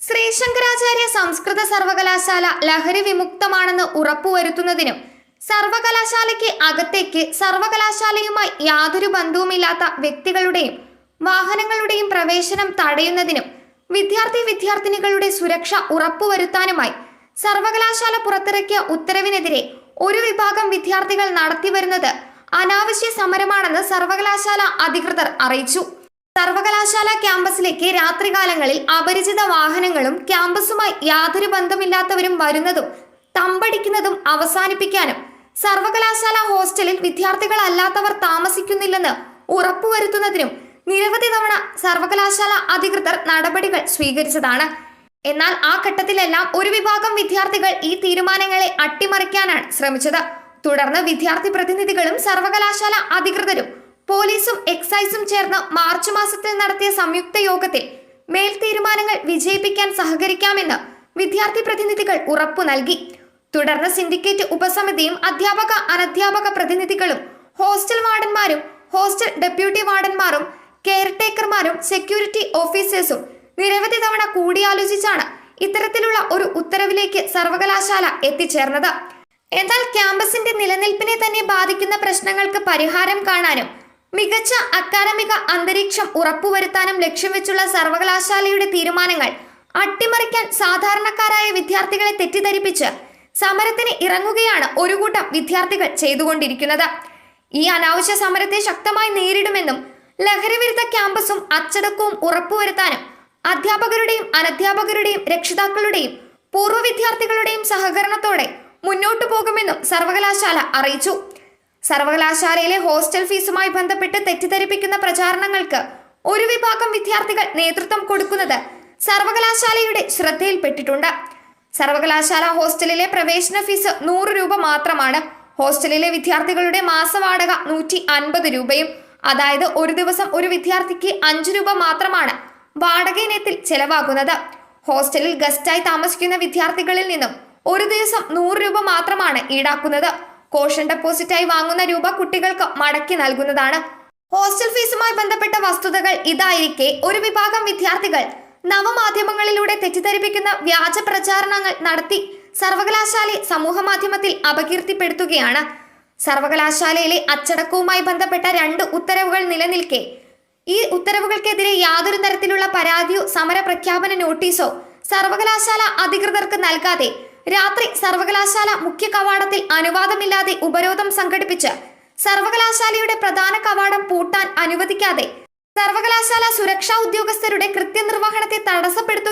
ശ്രീശങ്കരാചാര്യ സംസ്കൃത സർവകലാശാല ലഹരി വിമുക്തമാണെന്ന് ഉറപ്പുവരുത്തുന്നതിനും സർവകലാശാലയ്ക്ക് അകത്തേക്ക് സർവകലാശാലയുമായി യാതൊരു ബന്ധവുമില്ലാത്ത വ്യക്തികളുടെയും വാഹനങ്ങളുടെയും പ്രവേശനം തടയുന്നതിനും വിദ്യാർത്ഥി വിദ്യാർത്ഥിനികളുടെ സുരക്ഷ ഉറപ്പുവരുത്താനുമായി സർവകലാശാല പുറത്തിറക്കിയ ഉത്തരവിനെതിരെ ഒരു വിഭാഗം വിദ്യാർത്ഥികൾ നടത്തിവരുന്നത് അനാവശ്യ സമരമാണെന്ന് സർവകലാശാല അധികൃതർ അറിയിച്ചു. സർവകലാശാല ക്യാമ്പസിലേക്ക് രാത്രികാലങ്ങളിൽ അപരിചിത വാഹനങ്ങളും ക്യാമ്പസുമായി യാതൊരു ബന്ധമില്ലാത്തവരും വരുന്നതും തമ്പടിക്കുന്നതും അവസാനിപ്പിക്കാനും സർവകലാശാല ഹോസ്റ്റലിൽ വിദ്യാർത്ഥികളല്ലാത്തവർ താമസിക്കുന്നില്ലെന്ന് ഉറപ്പുവരുത്തുന്നതിനും നിരവധി തവണ സർവകലാശാല അധികൃതർ നടപടികൾ സ്വീകരിച്ചതാണ്. എന്നാൽ ആ ഘട്ടത്തിലെല്ലാം ഒരു വിഭാഗം വിദ്യാർത്ഥികൾ ഈ തീരുമാനങ്ങളെ അട്ടിമറിക്കാനാണ് ശ്രമിച്ചത്. തുടർന്ന് വിദ്യാർത്ഥി പ്രതിനിധികളും സർവകലാശാല അധികൃതരും പോലീസും എക്സൈസും ചേർന്ന് മാർച്ച് മാസത്തിൽ നടത്തിയ സംയുക്ത യോഗത്തിൽ മേൽ തീരുമാനങ്ങൾ വിജയിപ്പിക്കാൻ സഹകരിക്കാമെന്ന് വിദ്യാർത്ഥി പ്രതിനിധികൾ ഉറപ്പു നൽകി. തുടർന്ന് സിൻഡിക്കേറ്റ് ഉപസമിതിയും അധ്യാപക അനധ്യാപക പ്രതിനിധികളും ഹോസ്റ്റൽ വാർഡന്മാരും ഹോസ്റ്റൽ ഡെപ്യൂട്ടി വാർഡന്മാരും കെയർടേക്കർമാരും സെക്യൂരിറ്റി ഓഫീസേഴ്സും നിരവധി തവണ കൂടിയാലോചിച്ചാണ് ഇത്തരത്തിലുള്ള ഒരു ഉത്തരവിലേക്ക് സർവകലാശാല എത്തിച്ചേർന്നത്. എന്നാൽ ക്യാമ്പസിന്റെ നിലനിൽപ്പിനെ തന്നെ ബാധിക്കുന്ന പ്രശ്നങ്ങൾക്ക് പരിഹാരം കാണാനും മികച്ച അക്കാദമിക അന്തരീക്ഷം ഉറപ്പുവരുത്താനും ലക്ഷ്യം വെച്ചുള്ള സർവകലാശാലയുടെ തീരുമാനങ്ങൾ അട്ടിമറിക്കാൻ സാധാരണക്കാരായ വിദ്യാർത്ഥികളെ തെറ്റിദ്ധരിപ്പിച്ച് സമരത്തിന് ഇറങ്ങുകയാണ് ഒരു കൂട്ടം വിദ്യാർത്ഥികൾ ചെയ്തുകൊണ്ടിരിക്കുന്നത്. ഈ അനാവശ്യ സമരത്തെ ശക്തമായി നേരിടുമെന്നും ലഹരിവിരുദ്ധ ക്യാമ്പസും അച്ചടക്കവും ഉറപ്പുവരുത്താനും അധ്യാപകരുടെയും അനധ്യാപകരുടെയും രക്ഷിതാക്കളുടെയും പൂർവ വിദ്യാർത്ഥികളുടെയും സഹകരണത്തോടെ മുന്നോട്ടു പോകുമെന്നും സർവകലാശാല അറിയിച്ചു. സർവകലാശാലയിലെ ഹോസ്റ്റൽ ഫീസുമായി ബന്ധപ്പെട്ട് തെറ്റിദ്ധരിപ്പിക്കുന്ന പ്രചാരണങ്ങൾക്ക് ഒരു വിഭാഗം വിദ്യാർത്ഥികൾ നേതൃത്വം കൊടുക്കുന്നത് സർവകലാശാലയുടെ ശ്രദ്ധയിൽപ്പെട്ടിട്ടുണ്ട്. സർവകലാശാല ഹോസ്റ്റലിലെ പ്രവേശന ഫീസ് നൂറ് രൂപ മാത്രമാണ്. ഹോസ്റ്റലിലെ വിദ്യാർത്ഥികളുടെ മാസവാടക നൂറ്റി അൻപത് രൂപയും അതായത് ഒരു ദിവസം ഒരു വിദ്യാർത്ഥിക്ക് അഞ്ചു രൂപ മാത്രമാണ് വാടക ഇനത്തിൽ ചെലവാകുന്നത്. ഹോസ്റ്റലിൽ ഗസ്റ്റായി താമസിക്കുന്ന വിദ്യാർത്ഥികളിൽ നിന്നും ഒരു ദിവസം നൂറ് രൂപ മാത്രമാണ് ഈടാക്കുന്നത്. കോഷൻ ഡെപ്പോസിറ്റായി വാങ്ങുന്ന രൂപ കുട്ടികൾക്ക് മടക്കി നൽകുന്നതാണ്. ഹോസ്റ്റൽ ഫീസുമായി ബന്ധപ്പെട്ട വസ്തുതകൾ ഇതായിരിക്കെ ഒരു വിഭാഗം വിദ്യാർത്ഥികൾ നവമാധ്യമങ്ങളിലൂടെ തെറ്റിദ്ധരിപ്പിക്കുന്ന വ്യാജ പ്രചാരണങ്ങൾ നടത്തി സർവകലാശാലയെ സമൂഹ മാധ്യമത്തിൽ അപകീർത്തിപ്പെടുത്തുകയാണ്. സർവകലാശാലയിലെ അച്ചടക്കവുമായി ബന്ധപ്പെട്ട രണ്ട് ഉത്തരവുകൾ നിലനിൽക്കെ. ഈ ഉത്തരവുകൾക്കെതിരെ യാതൊരു തരത്തിലുള്ള പരാതിയോ സമര പ്രഖ്യാപന നോട്ടീസോ സർവകലാശാല അധികൃതർക്ക് നൽകാതെ രാത്രി സർവകലാശാല മുഖ്യ കവാടത്തിൽ അനുവാദമില്ലാതെ ഉപരോധം സംഘടിപ്പിച്ച് സർവകലാശാലയുടെ പ്രധാന കവാടം പൂട്ടാൻ അനുവദിക്കാതെ സർവകലാശാല സുരക്ഷാ ഉദ്യോഗസ്ഥരുടെ കൃത്യനിർവഹണത്തെ തടസ്സപ്പെടുത്തുകയാണ്